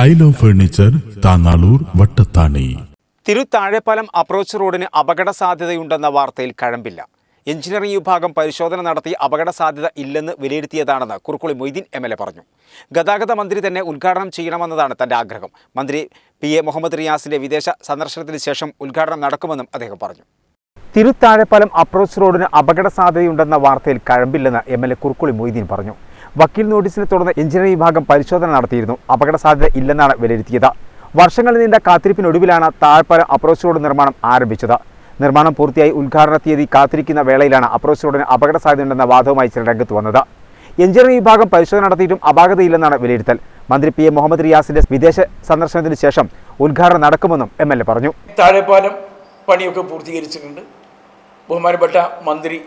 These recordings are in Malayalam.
Style of furniture Thanalur Vattathani. തിരുത്താഴെപ്പാലം approach റോഡിന് അപകട സാധ്യതയുണ്ടെന്ന വാർത്തയിൽ കഴമ്പില്ല. എഞ്ചിനീയറിംഗ് വിഭാഗം പരിശോധന നടത്തി അപകട സാധ്യത ഇല്ലെന്ന് വിലയിരുത്തിയതാണെന്ന് Kurukkoli Moideen M L A പറഞ്ഞു. ഗതാഗത മന്ത്രി തന്നെ ഉദ്ഘാടനം ചെയ്യണമെന്നതാണ് തന്റെ ആഗ്രഹം. മന്ത്രി പി എ മുഹമ്മദ് റിയാസിന്റെ വിദേശ സന്ദർശനത്തിന് ശേഷം ഉദ്ഘാടനം നടക്കുമെന്നും അദ്ദേഹം പറഞ്ഞു. തിരുത്താഴെപ്പാലം അപ്രോച്ച് റോഡിന് അപകട സാധ്യതയുണ്ടെന്ന വാർത്തയിൽ കഴമ്പില്ലെന്ന് M L A Kurukkoli Moideen പറഞ്ഞു. വക്കീൽ നോട്ടീസിനെ തുടർന്ന് എഞ്ചിനീയറിംഗ് വിഭാഗം പരിശോധന നടത്തിയിരുന്നു. അപകട സാധ്യത ഇല്ലെന്നാണ് വിലയിരുത്തിയത്. വർഷങ്ങൾ നീണ്ട കാത്തിരിപ്പിനൊടുവിലാണ് താഴ്പ്പാലം അപ്രോച്ച് റോഡ് നിർമ്മാണം ആരംഭിച്ചത്. നിർമ്മാണം പൂർത്തിയായി ഉദ്ഘാടന തീയതി കാത്തിരിക്കുന്ന വേളയിലാണ് അപ്രോച്ച് റോഡിന് അപകട സാധ്യതയുണ്ടെന്ന വാദവുമായി ചില രംഗത്ത് വന്നത്. എഞ്ചിനീയറിംഗ് വിഭാഗം പരിശോധന നടത്തിയിട്ടും അപാകതയില്ലെന്നാണ് വിലയിരുത്തൽ. മന്ത്രി പി എ മുഹമ്മദ് റിയാസിന്റെ വിദേശ സന്ദർശനത്തിന് ശേഷം ഉദ്ഘാടനം നടക്കുമെന്നും എം എൽ എ പറഞ്ഞു. താഴെപ്പാലം പണിയൊക്കെ പൂർത്തീകരിച്ചിട്ടുണ്ട്. ബഹുമാനപ്പെട്ട മന്ത്രി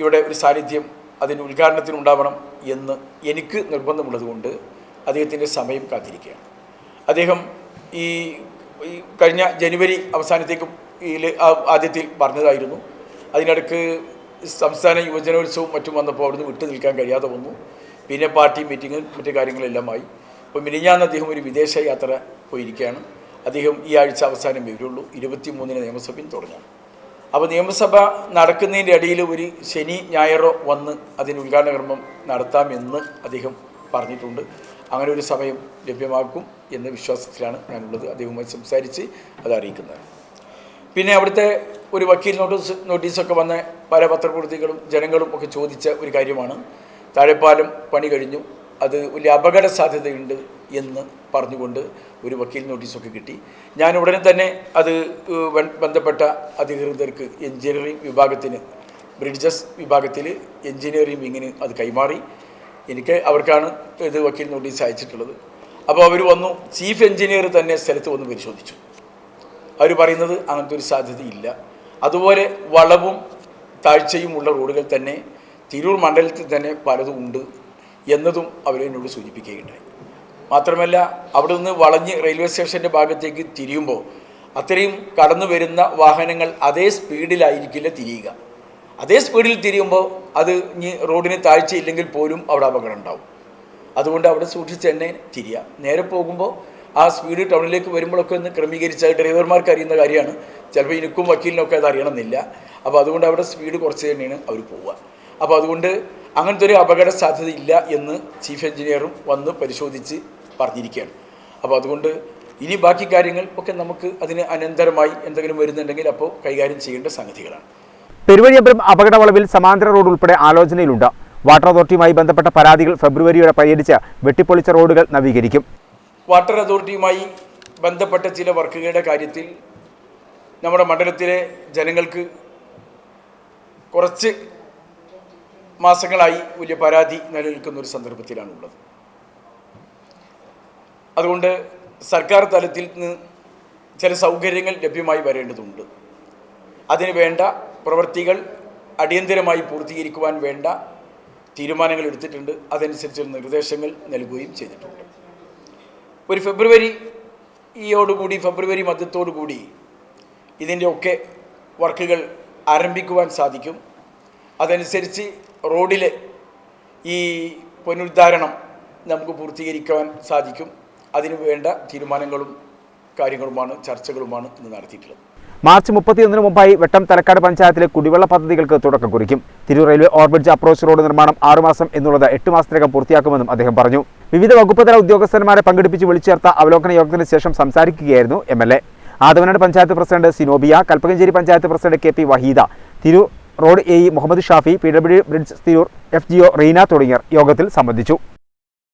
ഇവിടെ ഒരു സാന്നിധ്യം അതിന് ഉദ്ഘാടനത്തിനുണ്ടാവണം എന്ന് എനിക്ക് നിർബന്ധമുള്ളതുകൊണ്ട് അദ്ദേഹത്തിന്റെ സമയം കാത്തിരിക്കുകയാണ്. അദ്ദേഹം ഈ കഴിഞ്ഞ ജനുവരി അവസാനത്തേക്ക് ആദ്യത്തിൽ പറഞ്ഞതായിരുന്നു. അതിനിടക്ക് സംസ്ഥാന യുവജനോത്സവം മറ്റും വന്നപ്പോൾ അവിടുന്ന് വിട്ടു നിൽക്കാൻ കഴിയാതെ വന്നു. പിന്നെ പാർട്ടി മീറ്റിങ്ങും മറ്റു കാര്യങ്ങളെല്ലാമായി. അപ്പോൾ മിനിഞ്ഞാന്ന് അദ്ദേഹം ഒരു വിദേശ യാത്ര പോയിരിക്കുകയാണ്. അദ്ദേഹം ഈ ആഴ്ച അവസാനം വരുള്ളൂ. ഇരുപത്തി മൂന്നിന് നിയമസഭയിൽ തുടങ്ങാം. അപ്പോൾ നിയമസഭ നടക്കുന്നതിന്റെ ഇടയിൽ ഒരു ശനി ഞായറോ വന്ന് അതിന് ഉദ്ഘാടന കർമ്മം നടത്താമെന്ന് അദ്ദേഹം പറഞ്ഞിട്ടുണ്ട്. അങ്ങനെ ഒരു സമയം ലഭ്യമാക്കും എന്ന വിശ്വാസത്തിലാണ് ഞാനുള്ളത്. അദ്ദേഹവുമായി സംസാരിച്ച് അത് അറിയിക്കുന്നത്. പിന്നെ അവിടുത്തെ ഒരു വക്കീൽ നോട്ടീസ് നോട്ടീസൊക്കെ വന്ന പല പത്രപ്രവൃത്തികളും ജനങ്ങളും ഒക്കെ ചോദിച്ച ഒരു കാര്യമാണ്. താഴെപ്പാലം പണി കഴിഞ്ഞു. അത് വലിയ അപകട സാധ്യതയുണ്ട് എന്ന് പറഞ്ഞുകൊണ്ട് ഒരു വക്കീൽ നോട്ടീസൊക്കെ കിട്ടി. ഞാൻ ഉടനെ തന്നെ അത് ബന്ധപ്പെട്ട അധികൃതർക്ക് എഞ്ചിനീയറിംഗ് വിഭാഗത്തിന് ബ്രിഡ്ജസ് വിഭാഗത്തിൽ എഞ്ചിനീയറിംഗ് വിങ്ങിന് അത് കൈമാറി. എനിക്ക് അവർക്കാണ് ഇത് വക്കീൽ നോട്ടീസ് അയച്ചിട്ടുള്ളത്. അപ്പോൾ അവർ വന്നു ചീഫ് എഞ്ചിനീയർ തന്നെ സ്ഥലത്ത് വന്ന് പരിശോധിച്ചു. അവർ പറയുന്നത് അങ്ങനത്തെ ഒരു സാധ്യതയില്ല അതുപോലെ വളവും താഴ്ചയുമുള്ള റോഡുകൾ തന്നെ തിരൂർ മണ്ഡലത്തിൽ തന്നെ പലതും ഉണ്ട് എന്നതും അവരെന്നോട് സൂചിപ്പിക്കുകയുണ്ടായി. മാത്രമല്ല അവിടെ നിന്ന് വളഞ്ഞ് റെയിൽവേ സ്റ്റേഷന്റെ ഭാഗത്തേക്ക് തിരിയുമ്പോൾ അത്രയും കടന്നു വരുന്ന വാഹനങ്ങൾ അതേ സ്പീഡിലായിരിക്കില്ല തിരിയുക. അതേ സ്പീഡിൽ തിരിയുമ്പോൾ അത് ഇനി റോഡിന് താഴ്ചയില്ലെങ്കിൽ പോലും അവിടെ അപകടം ഉണ്ടാവും. അതുകൊണ്ട് അവിടെ സൂക്ഷിച്ച് തന്നെ തിരിയുക. നേരെ പോകുമ്പോൾ ആ സ്പീഡ് ടൗണിലേക്ക് വരുമ്പോഴൊക്കെ ഒന്ന് ക്രമീകരിച്ച ഡ്രൈവർമാർക്ക് അറിയുന്ന കാര്യമാണ്. ചിലപ്പോൾ എനിക്കും വക്കീലിനൊക്കെ അത് അറിയണമെന്നില്ല. അപ്പോൾ അതുകൊണ്ട് അവിടെ സ്പീഡ് കുറച്ച് തന്നെയാണ് അവർ പോവുക. അപ്പോൾ അതുകൊണ്ട് അങ്ങനത്തെ ഒരു അപകട സാധ്യത ഇല്ല എന്ന് ചീഫ് എഞ്ചിനീയറും വന്ന് പരിശോധിച്ച് പറഞ്ഞിരിക്കുകയാണ്. അപ്പോൾ അതുകൊണ്ട് ഇനി ബാക്കി കാര്യങ്ങൾ ഒക്കെ നമുക്ക് അതിന് അനന്തരമായി എന്തെങ്കിലും വരുന്നുണ്ടെങ്കിൽ അപ്പോൾ കൈകാര്യം ചെയ്യേണ്ട സംഗതികളാണ്. പെരുവഴിയമ്പലം അപകടവളവിൽ സമാന്തര റോഡ് ഉൾപ്പെടെ ആലോചനയിലുണ്ട്. വാട്ടർ അതോറിറ്റിയുമായി ബന്ധപ്പെട്ട പരാതികൾ ഫെബ്രുവരിയോടെ പരിഹരിച്ച് വെട്ടിപ്പൊളിച്ച റോഡുകൾ നവീകരിക്കും. വാട്ടർ അതോറിറ്റിയുമായി ബന്ധപ്പെട്ട ചില വർക്കുകളുടെ കാര്യത്തിൽ നമ്മുടെ മണ്ഡലത്തിലെ ജനങ്ങൾക്ക് കുറച്ച് മാസങ്ങളായി വലിയ പരാതി നിലനിൽക്കുന്ന ഒരു സന്ദർഭത്തിലാണുള്ളത്. അതുകൊണ്ട് സർക്കാർ തലത്തിൽ നിന്ന് ചില സൗകര്യങ്ങൾ ലഭ്യമായി വരേണ്ടതുണ്ട്. അതിന് വേണ്ട പ്രവൃത്തികൾ അടിയന്തരമായി പൂർത്തീകരിക്കുവാൻ വേണ്ട തീരുമാനങ്ങൾ എടുത്തിട്ടുണ്ട്. അതനുസരിച്ച് നിർദ്ദേശങ്ങൾ നൽകുകയും ചെയ്തിട്ടുണ്ട്. ഒരു ഫെബ്രുവരി ഈയോടുകൂടി ഫെബ്രുവരി മധ്യത്തോടുകൂടി കൂടി ഒക്കെ വർക്കുകൾ ആരംഭിക്കുവാൻ സാധിക്കും. അതനുസരിച്ച് റോഡിലെ ഈ പുനരുദ്ധാരണം നമുക്ക് പൂർത്തീകരിക്കുവാൻ സാധിക്കും. അതിനു വേണ്ട തീരുമാനങ്ങളും കാര്യങ്ങളുമാണ് ചർച്ചകളുമാണ് ഇന്ന് നടത്തിയിട്ടുള്ളത്. മാർച്ച് മുപ്പത്തിയൊന്നിന് മുമ്പായി വെട്ടം തലക്കാട് പഞ്ചായത്തിലെ കുടിവെള്ള പദ്ധതികൾക്ക് തുടക്കം കുറിക്കും. Tirur railway overbridge approach road നിർമ്മാണം ആറുമാസം എന്നുള്ളത് എട്ട് മാസത്തിനകം പൂർത്തിയാക്കുമെന്നും അദ്ദേഹം പറഞ്ഞു. വിവിധ വകുപ്പ് തല ഉദ്യോഗസ്ഥന്മാരെ പങ്കെടുപ്പിച്ച് വിളിച്ചേർത്ത അവലോകന യോഗത്തിന് ശേഷം സംസാരിക്കുകയായിരുന്നു M L A. Athavanad panchayat president Zenobia Kalpakanchery panchayat president K P Waheeda Tirur road A E Muhammad Shafi P W bridge Tirur F G O Reena തുടങ്ങിയവർ യോഗത്തിൽ സംബന്ധിച്ചു.